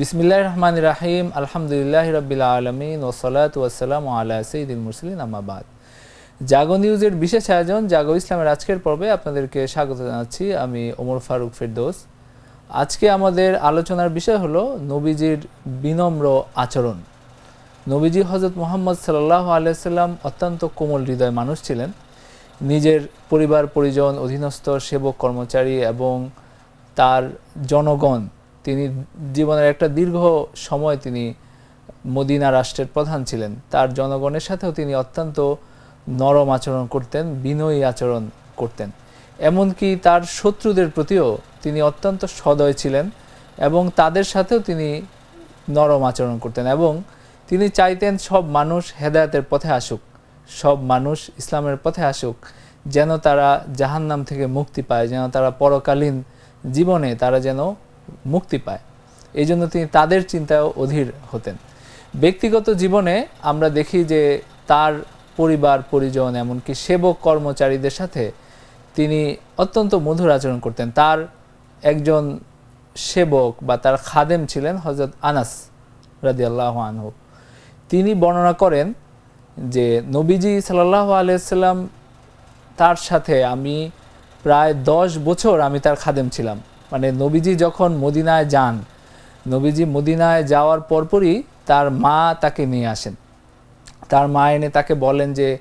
বিসমিল্লাহ রহমান রাহিম আলহামদুলিল্লাহ রবিল আলমিন ওসলাত ওয়াসালাম আল্লাহ সঈদুল মুসলিম আমাবাদ জাগো নিউজের বিশেষ আয়োজন জাগো ইসলামের আজকের পর্বে আপনাদেরকে স্বাগত জানাচ্ছি আমি ওমর ফারুক ফেরদোস। আজকে আমাদের আলোচনার বিষয় হলো নবীজির বিনম্র আচরণ। নবীজি হজরত মোহাম্মদ সাল্লাহ আলিয়াল্লাম অত্যন্ত কোমল হৃদয় মানুষ ছিলেন। নিজের পরিবার, পরিজন, অধীনস্থ, সেবক কর্মচারী এবং তার জনগণ তিনি জীবনের একটা দীর্ঘ সময় তিনি মদিনা রাষ্ট্রের প্রধান ছিলেন। তার জনগণের সাথেও তিনি অত্যন্ত নরম আচরণ করতেন, বিনয়ী আচরণ করতেন। এমনকি তার শত্রুদের প্রতিও তিনি অত্যন্ত সদয় ছিলেন এবং তাদের সাথেও তিনি নরম আচরণ করতেন এবং তিনি চাইতেন সব মানুষ হেদায়তের পথে আসুক, সব মানুষ ইসলামের পথে আসুক, যেন তারা জাহান্নাম থেকে মুক্তি পায়, যেন তারা পরকালীন জীবনে তারা যেন মুক্তি পায়। এই জন্য তিনি তাদের চিন্তায় অধীর হতেন। ব্যক্তিগত জীবনে আমরা দেখি যে তার পরিবার, পরিজন, এমনকি সেবক কর্মচারীদের সাথে তিনি অত্যন্ত মধুর আচরণ করতেন। তার একজন সেবক বা তার খাদেম ছিলেন হজরত আনাস রাদিয়াল্লাহু আনহু। তিনি বর্ণনা করেন যে, নবীজি সাল্লাহ আলিয়াল্লাম তার সাথে আমি প্রায় দশ বছর আমি তার খাদেম ছিলাম। মানে নবীজি যখন মদিনায় যান, নবীজি মদিনায় যাওয়ার পরপরই তার মা তাকে নিয়ে আসেন। তার মা এনে তাকে বলেন যে,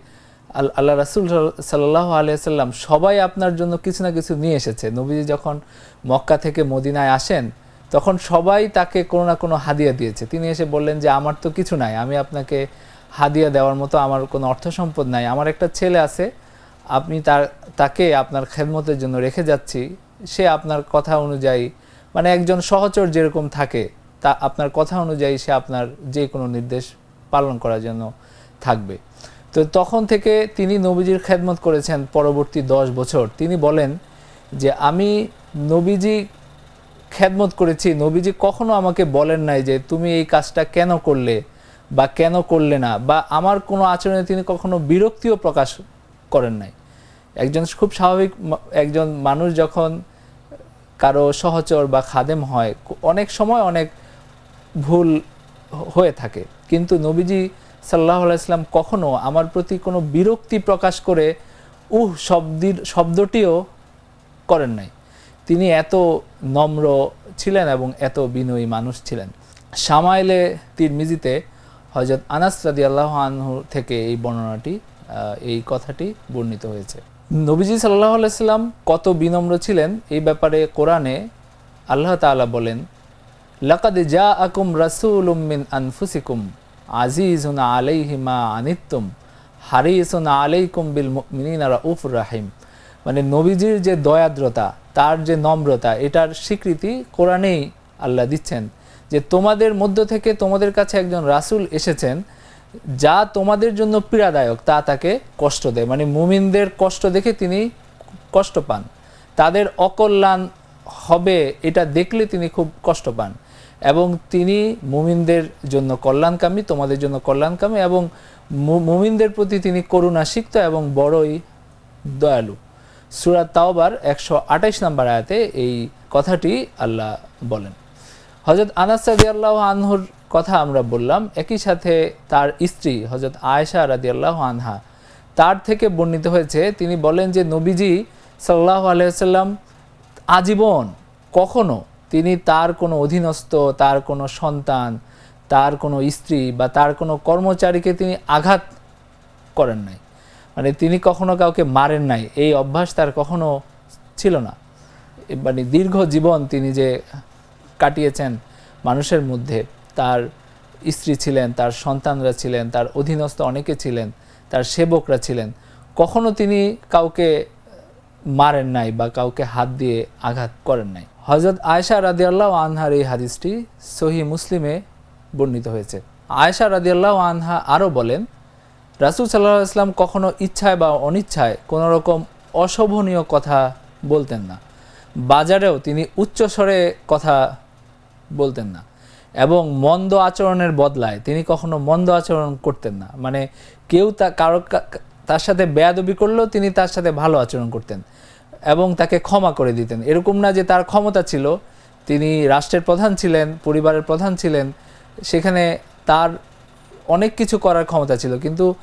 আল- আল্লাহ রাসুল সাল্লাহ আলিয়াল্লাম সবাই আপনার জন্য কিছু না কিছু নিয়ে এসেছে। নবীজি যখন মক্কা থেকে মদিনায় আসেন, তখন সবাই তাকে কোনো না কোনো হাদিয়া দিয়েছে। তিনি এসে বললেন যে, আমার তো কিছু নাই, আমি আপনাকে হাদিয়া দেওয়ার মতো আমার কোনো অর্থ সম্পদ নাই। আমার একটা ছেলে আছে, আপনি তার, তাকে আপনার খেদমতের জন্য রেখে যাচ্ছি সে আপনার কথা অনুযায়ী মানে একজন সহচর যেরকম থাকে, তা আপনার কথা অনুযায়ী সে আপনার যে কোনো নির্দেশ পালন করার জন্য থাকবে। তো তখন থেকে তিনি নবীজির খেদমত করেছেন পরবর্তী দশ বছর। তিনি বলেন যে, আমি নবীজি খেদমত করেছি, নবীজি কখনো আমাকে বলেন নাই যে, তুমি এই কাজটা কেন করলে বা কেন করলে না? বা আমার কোনো আচরণে তিনি কখনো বিরক্তিও প্রকাশ করেন নাই। একজন খুব স্বাভাবিক একজন মানুষ যখন কারও সহচর বা খাদেম হয় অনেক সময় অনেক ভুল হয়ে থাকে। কিন্তু নবীজি সাল্লাহ ইসলাম কখনো আমার প্রতি কোনো বিরক্তি প্রকাশ করে উহ শব্দির, শব্দটিও করেন নাই। তিনি এত নম্র ছিলেন এবং এত বিনয়ী মানুষ ছিলেন। সামাইলে তিরমিজিতে হজরত আনাস রাদি আল্লাহ আনহু থেকে এই বর্ণনাটি এই কথাটি বর্ণিত হয়েছে। নবীজি সাল্লাহ আলাইসাল্লাম কত বিনম্র ছিলেন এই ব্যাপারে কোরআনে আল্লাহ তাআলা বলেন, লাকাদ জা আকুম রাসুলুম মিন আনফুসিকুম আজিজুন আলাইহিমা আনিত্তুম হারিসুন আলাইকুম বিল মুমিনিনা রাউফুর রাহিম। মানে নবীজির যে দয়াদ্রতা, তার যে নম্রতা, এটার স্বীকৃতি কোরআনেই আল্লাহ দিচ্ছেন যে তোমাদের মধ্য থেকে তোমাদের কাছে একজন রাসূল এসেছেন যা তোমাদের জন্য পীড়াদায়ক, তা তাকে কষ্ট দেয়। মানে মুমিনদের কষ্ট দেখে তিনি কষ্ট পান। তাদের অকল্যাণ হবে এটা দেখলে তিনি খুব কষ্ট পান। এবং তিনি মুমিনদের জন্য কল্যাণকামী, তোমাদের জন্য কল্যাণকামী এবং মুমিনদের প্রতি তিনি করুণা সিক্ত এবং বড়ই দয়ালু। সুরাত তাওবার একশো আঠাইশ নম্বর আয়াতে এই কথাটি আল্লাহ বলেন। হজরত আনাস রাদিয়াল্লাহু আনহুর কথা আমরা বললাম, একই সাথে তার স্ত্রী হজরত আয়েশা রাদিয়াল্লাহু আনহা, তার থেকে বর্ণিত হয়েছে, তিনি বলেন যে নবীজি সাল্লাহ আলাইসাল্লাম আজীবন কখনো তিনি তার কোনো অধীনস্থ, তার কোনো সন্তান, তার কোনো স্ত্রী বা তার কোনো কর্মচারীকে তিনি আঘাত করেন নাই। মানে তিনি কখনো কাউকে মারেন নাই, এই অভ্যাস তার কখনো ছিল না। মানে দীর্ঘ জীবন তিনি যে কাটিয়েছেন মানুষের মধ্যে। তার স্ত্রী ছিলেন, তার সন্তানরা ছিলেন, তার অধীনস্থ অনেকে ছিলেন, তার সেবকরা ছিলেন। কখনো তিনি কাউকে মারেন নাই বা কাউকে হাত দিয়ে আঘাত করেন নাই। হজরত আয়েশা রাদিয়াল্লাহ আনহার এই হাদিসটি সহি মুসলিমে বর্ণিত হয়েছে। আয়েশা রাদিয়াল্লাহ আনহা আরও বলেন, রাসুল সাল্লাহ ইসলাম কখনো ইচ্ছায় বা অনিচ্ছায় কোনো রকম অশোভনীয় কথা বলতেন না। বাজারেও তিনি উচ্চস্বরে কথা বলতেন না। এবং মন্দ আচরণের বদলায়। তিনি কখনো মন্দ আচরণ করতেন না। মানে কেউ তা কারও তার সাথে বেয়াদবি করলেও তিনি তার সাথে ভালো আচরণ করতেন এবং তাকে ক্ষমা করে দিতেন। এরকম না যে তার ক্ষমতা ছিল। তিনি রাষ্ট্রের প্রধান ছিলেন, পরিবারের প্রধান ছিলেন। সেখানে তার অনেক কিছু করার ক্ষমতা ছিল। কিন্তু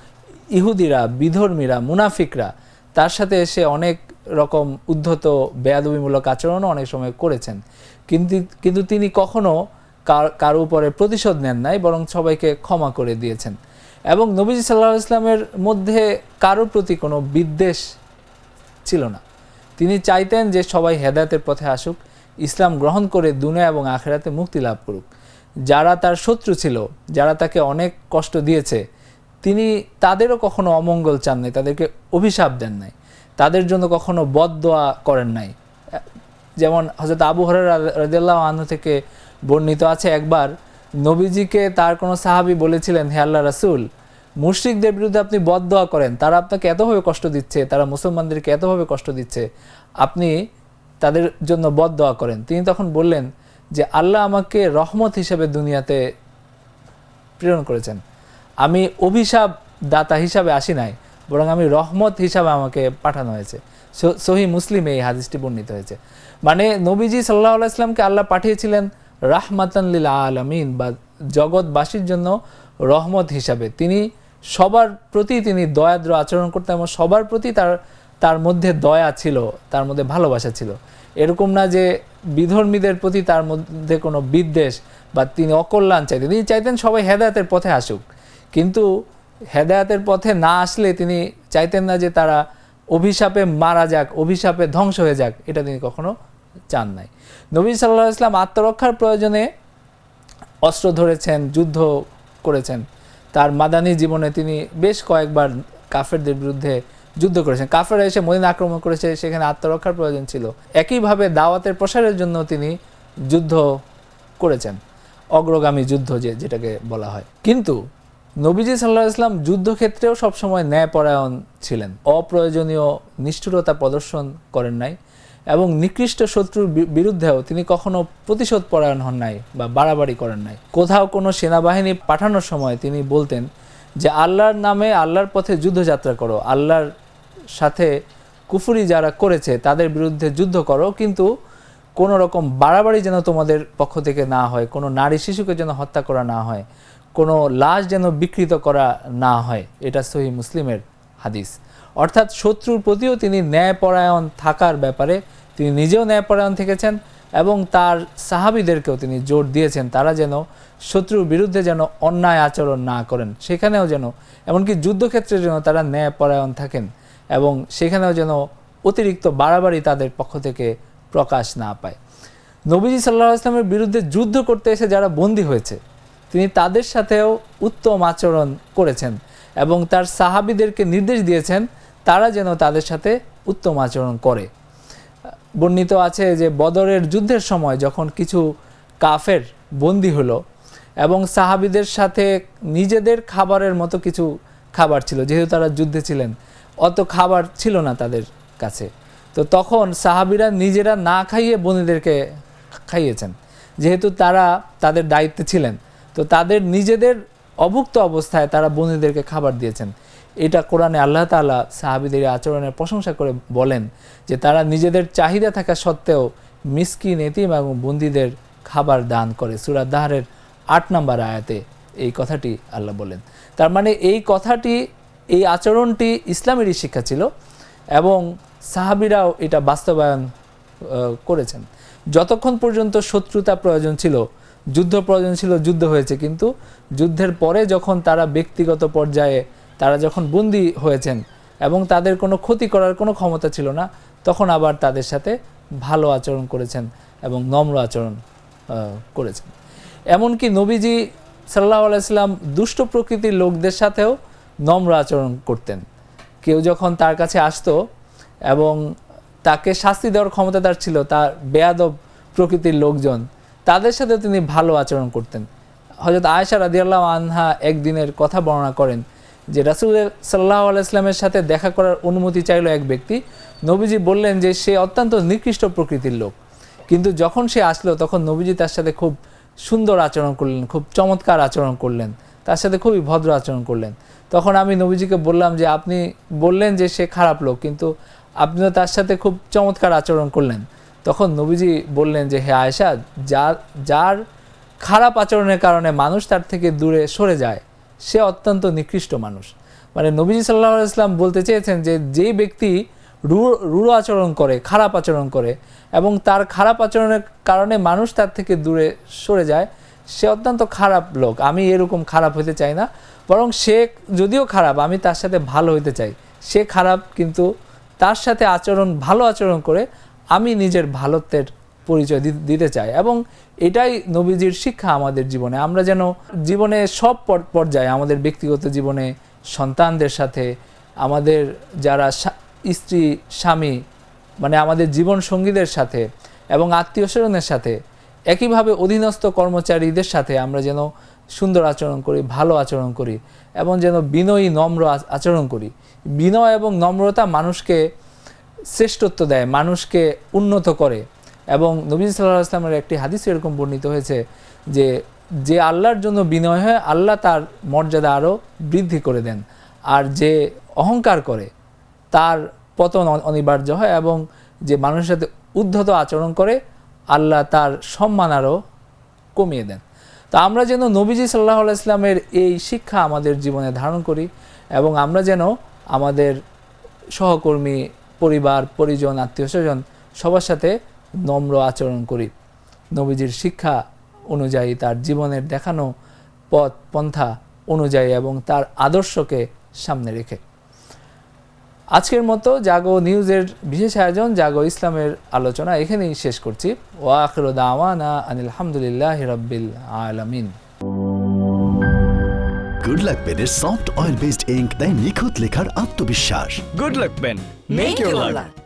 ইহুদিরা, বিধর্মীরা, মুনাফিকরা তার সাথে এসে অনেক রকম উদ্ধত, বেয়াদবিমূলক আচরণও অনেক সময় করেছেন। কিন্তু কিন্তু তিনি কখনো কার, কারও উপরে প্রতিশোধ নেন নাই, বরং সবাইকে ক্ষমা করে দিয়েছেন। এবং নবীজি সাল্লাহ ইসলামের মধ্যে কারোর প্রতি কোনো বিদ্বেষ ছিল না। তিনি চাইতেন যে সবাই হেদায়তের পথে আসুক, ইসলাম গ্রহণ করে দুনিয়া এবং আখেরাতে মুক্তি লাভ করুক। যারা তার শত্রু ছিল, যারা তাকে অনেক কষ্ট দিয়েছে, তিনি তাদেরও কখনো অমঙ্গল চান নাই, তাদেরকে অভিশাপ দেন নাই, তাদের জন্য কখনো বদদোয়া করেন নাই। যেমন হজরত আবু হরের রাজিয়াল্লাহ আনহু থেকে বর্ণিত আছে একবার, নবীজিকে তার কোনো সাহাবী বলেছিলেন, হে আল্লাহ রাসুল, মুশরিকদের বিরুদ্ধে আপনি বদদোয়া করেন, তারা আপনাকে এতভাবে কষ্ট দিচ্ছে, তারা মুসলমানদেরকে এতভাবে কষ্ট দিচ্ছে, আপনি তাদের জন্য বদদোয়া করেন। তিনি তখন বললেন যে, আল্লাহ আমাকে রহমত হিসেবে দুনিয়াতে প্রেরণ করেছেন। আমি অভিশাপ দাতা হিসাবে আসি নাই, বরং আমি রহমত হিসাবে আমাকে পাঠানো হয়েছে। সহি মুসলিমে এই হাদিসটি বর্ণিত হয়েছে। মানে নবীজি সাল্লাহ ইসলামকে আল্লাহ পাঠিয়েছিলেন রাহমাতান লিল আলামিন বা জগৎবাসীর জন্য রহমত হিসাবে। তিনি সবার প্রতি তিনি দয়াদ্র আচরণ করতেন এবং সবার প্রতি তার তার মধ্যে দয়া ছিল, তার মধ্যে ভালোবাসা ছিল। এরকম না যে বিধর্মীদের প্রতি তার মধ্যে কোনো বিদ্বেষ বা তিনি অকল্যাণ চাইতেন। তিনি চাইতেন সবাই হেদায়তের পথে আসুক। কিন্তু হেদায়াতের পথে না আসলে তিনি চাইতেন না যে তারা অভিশাপে মারা যাক, অভিশাপে ধ্বংস হয়ে যাক, এটা তিনি কখনো চান নাই। নবী সাল্লাহ ইসলাম আত্মরক্ষার প্রয়োজনে অস্ত্র ধরেছেন, যুদ্ধ করেছেন। তার মাদানী জীবনে তিনি বেশ কয়েকবার কাফেরদের বিরুদ্ধে যুদ্ধ করেছেন। কাফেররা এসে মদিনা আক্রমণ করেছে, সেখানে আত্মরক্ষার প্রয়োজন ছিল। একইভাবে দাওয়াতের প্রসারের জন্য তিনি যুদ্ধ করেছেন। অগ্রগামী যুদ্ধ যে যেটাকে বলা হয়। কিন্তু নবীজি সাল্লাহ ইসলাম যুদ্ধক্ষেত্রেও সবসময় ন্যায়পরায়ণ ছিলেন। অপ্রয়োজনীয় নিষ্ঠুরতা প্রদর্শন করেন নাই। এবং নিকৃষ্ট শত্রুর বিরুদ্ধেও তিনি কখনো প্রতিশোধ পরায়ণ হন নাই বা বাড়াবাড়ি করেন নাই। কোথাও কোনো সেনাবাহিনী পাঠানোর সময় তিনি বলতেন যে, আল্লাহর নামে আল্লাহর পথে যুদ্ধযাত্রা করো। আল্লাহর সাথে কুফুরি যারা করেছে তাদের বিরুদ্ধে যুদ্ধ করো। কিন্তু কোনো রকম বাড়াবাড়ি যেন তোমাদের পক্ষ থেকে না হয়, কোনো নারী শিশুকে যেন হত্যা করা না হয়, কোনো লাশ যেন বিকৃত করা না হয়। এটা সহি মুসলিমের হাদিস। অর্থাৎ শত্রুর প্রতিও তিনি ন্যায়পরায়ণ থাকার ব্যাপারে তিনি নিজেও ন্যায়পরায়ণ থেকেছেন এবং তার সাহাবিদেরকেও তিনি জোর দিয়েছেন। তারা যেন শত্রুর বিরুদ্ধে যেন অন্যায় আচরণ না করেন। সেখানেও যেন, এমনকি যুদ্ধক্ষেত্রে যেন তারা ন্যায়পরায়ণ থাকেন এবং সেখানেও যেন অতিরিক্ত বাড়াবাড়ি তাদের পক্ষ থেকে প্রকাশ না পায়। নবীজি সাল্লাহ ইসলামের বিরুদ্ধে যুদ্ধ করতে এসে যারা বন্দী হয়েছে, তিনি তাদের সাথেও উত্তম আচরণ করেছেন এবং তার সাহাবিদেরকে নির্দেশ দিয়েছেন তারা যেন তাদের সাথে উত্তম আচরণ করে। বর্ণিত আছে যে বদরের যুদ্ধের সময় যখন কিছু কাফের বন্দী হলো এবং সাহাবিদের সাথে নিজেদের খাবারের মতো কিছু খাবার ছিল, যেহেতু তারা যুদ্ধে ছিলেন, অত খাবার ছিল না তাদের কাছে। তো তখন সাহাবিরা নিজেরা না খাইয়ে বন্দীদেরকে খাইয়েছেন, যেহেতু তারা তাদের দায়িত্বে ছিলেন। তো তাদের নিজেদের অভুক্ত অবস্থায় তারা বন্দীদেরকে খাবার দিয়েছেন। এটা কোরআনে আল্লাহ তাআলা সাহাবিদের আচরণের প্রশংসা করে বলেন যে তারা নিজেদের চাহিদা থাকা সত্ত্বেও মিসকিন, এতিম এবং বন্দীদের খাবার দান করে। সুরাত দাহারের আট নম্বর আয়াতে এই কথাটি আল্লাহ বলেন। তার মানে এই কথাটি, এই আচরণটি ইসলামেরই শিক্ষা ছিল এবং সাহাবিরাও এটা বাস্তবায়ন করেছেন। যতক্ষণ পর্যন্ত শত্রুতা প্রয়োজন ছিল, যুদ্ধ প্রয়োজন ছিল, যুদ্ধ হয়েছে, কিন্তু যুদ্ধের পরে যখন তারা ব্যক্তিগত পর্যায়ে তারা যখন বন্দী হয়েছেন এবং তাদের কোনো ক্ষতি করার কোনো ক্ষমতা ছিল না, তখন আবার তাদের সাথে ভালো আচরণ করেছেন এবং নম্র আচরণ করেছেন। এমনকি নবীজি সাল্লাহ আলাইসাল্লাম দুষ্ট প্রকৃতির লোকদের সাথেও নম্র আচরণ করতেন। কেউ যখন তার কাছে আসতো এবং তাকে শাস্তি দেওয়ার ক্ষমতা তার ছিল, তার বেয়াদব প্রকৃতির লোকজন, তাদের সাথে তিনি ভালো আচরণ করতেন। হজরত আয়েশা রাদিয়াল্লাহ আনহা একদিনের কথা বর্ণনা করেন যে রাসুল সাল্লাহ আলাইসলামের সাথে দেখা করার অনুমতি চাইল এক ব্যক্তি। নবীজি বললেন যে সে অত্যন্ত নিকৃষ্ট প্রকৃতির লোক। কিন্তু যখন সে আসলো, তখন নবীজি তার সাথে খুব সুন্দর আচরণ করলেন, খুব চমৎকার আচরণ করলেন, তার সাথে খুবই ভদ্র আচরণ করলেন। তখন আমি নবীজিকে বললাম যে, আপনি বললেন যে সে খারাপ লোক, কিন্তু আপনিও তার সাথে খুব চমৎকার আচরণ করলেন। তখন নবীজি বললেন যে, হে আয়েশা যার যার খারাপ আচরণের কারণে মানুষ তার থেকে দূরে সরে যায় সে অত্যন্ত নিকৃষ্ট মানুষ। মানে নবীজি সাল্লাহ ইসলাম বলতে চেয়েছেন যে, যেই ব্যক্তি রূঢ় আচরণ করে, খারাপ আচরণ করে এবং তার খারাপ আচরণের কারণে মানুষ তার থেকে দূরে সরে যায়, সে অত্যন্ত খারাপ লোক। আমি এরকম খারাপ হতে চাই না। বরং সে যদিও খারাপ, আমি তার সাথে ভালো হতে চাই। সে খারাপ কিন্তু তার সাথে আচরণ, ভালো আচরণ করে আমি নিজের ভালোত্বের পরিচয় দিতে চায়। এবং এটাই নবীজির শিক্ষা আমাদের জীবনে। আমরা যেন জীবনে সব পর্যায়ে আমাদের ব্যক্তিগত জীবনে সন্তানদের সাথে আমাদের যারা স্ত্রী, স্বামী মানে আমাদের জীবন সঙ্গীদের সাথে এবং আত্মীয় স্বজনের সাথে একইভাবে অধীনস্থ কর্মচারীদের সাথে আমরা যেন সুন্দর আচরণ করি, ভালো আচরণ করি এবং যেন বিনয়ী, নম্র আচরণ করি। বিনয় এবং নম্রতা মানুষকে শ্রেষ্ঠত্ব দেয়, মানুষকে উন্নত করে। এবং নবী সাল্লাহ আসলামের একটি হাদিস এরকম বর্ণিত হয়েছে যে যে আল্লাহর জন্য বিনয় হয়, আল্লাহ তার মর্যাদা আরও বৃদ্ধি করে দেন। আর যে অহংকার করে, তার পতন অনিবার্য হয় এবং যে মানুষের সাথে উদ্ধত আচরণ করে, আল্লাহ তার সম্মান আরও কমিয়ে দেন। তো আমরা যেন নবীজি সাল্লাহ ইসলামের এই শিক্ষা আমাদের জীবনে ধারণ করি এবং আমরা যেন আমাদের সহকর্মী, পরিবার, পরিজন, আত্মীয় স্বজন সবার সাথে নম্র আচরণ করি। নবীজির শিক্ষা অনুযায়ী তার জীবনের দেখানো পথ পন্থা অনুযায়ী এবং তার আদর্শকে সামনে রেখে। আজকের মতো জাগো নিউজের বিশেষ আয়োজন জাগো ইসলামের আলোচনা এখানেই শেষ করছি। ওয়াখির দাওয়ানা আনিল হামদুলিল্লাহ রব্বিল আলামিন। গুড লাক পেনের সফট অয়েল বেসড ইঙ্ক দেয় নিখুঁত লেখার আত্মবিশ্বাস। Good luck pen your luck.